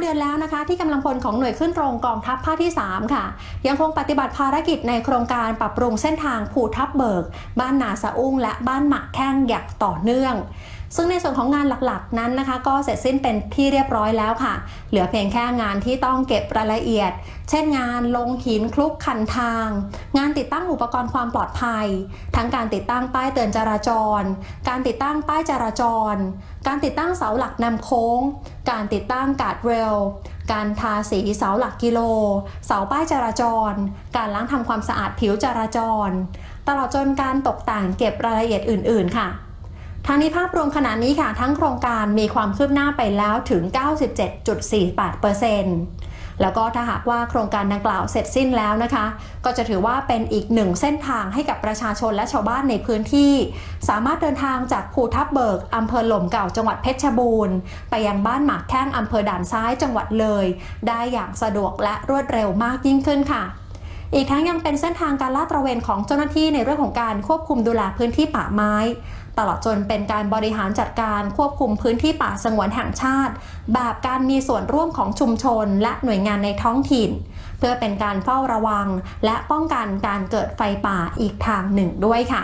เดือนแล้วนะคะ ที่กำลังพลของหน่วยขึ้นตรงกองทัพภาคที่ 3 ค่ะ ยังคงปฏิบัติภารกิจในโครงการปรับปรุงเส้นทางภูทับเบิก บ้านนาสะอุ้งและบ้านหมักแข้งอย่างต่อเนื่อง ซึ่งในส่วนของงานหลักๆนั้นนะคะ ก็เสร็จสิ้นเป็นที่เรียบร้อยแล้วค่ะ เหลือเพียงแค่งานที่ต้องเก็บรายละเอียด เช่นงานลงหินคลุกคันทาง งานติดตั้งอุปกรณ์ความปลอดภัย ทั้งการติดตั้งป้ายเตือนจราจร การติดตั้งป้ายจราจร การติดตั้งเสาหลักนำโค้ง การติดตั้งการ์ดเรลการทาสีเสาหลักกิโล เสาป้ายจราจร การล้างทำความสะอาดผิวจราจร ตลอดจนการตกแต่งเก็บรายละเอียดอื่น ๆ ค่ะ ทางนี้ภาพรวมขณะนี้ค่ะ ทั้งโครงการมีความคืบหน้าไปแล้วถึง 97.48%แล้วก็ถ้าหากว่าโครงการดังกล่าวเสร็จสิ้นแล้วนะคะ ก็จะถือว่าเป็นอีกหนึ่งเส้นทางให้กับประชาชนและชาวบ้านในพื้นที่ สามารถเดินทางจากภูทับเบิกอำเภอหล่มเก่าจังหวัดเพชรบูรณ์ ไปยังบ้านหมากแข้งอำเภอด่านซ้ายจังหวัดเลย ได้อย่างสะดวกและรวดเร็วมากยิ่งขึ้นค่ะ อีกทั้งยังเป็นเส้นทางการลาดตระเวนของเจ้าหน้าที่ในเรื่องของการควบคุมดูแลพื้นที่ป่าไม้ ตลอดจนเป็นการบริหารจัดการควบคุมพื้นที่ป่าสงวนแห่งชาติ แบบการมีส่วนร่วมของชุมชนและหน่วยงานในท้องถิ่น เพื่อเป็นการเฝ้าระวัง และป้องกันการเกิดไฟป่าอีกทางหนึ่งด้วยค่ะ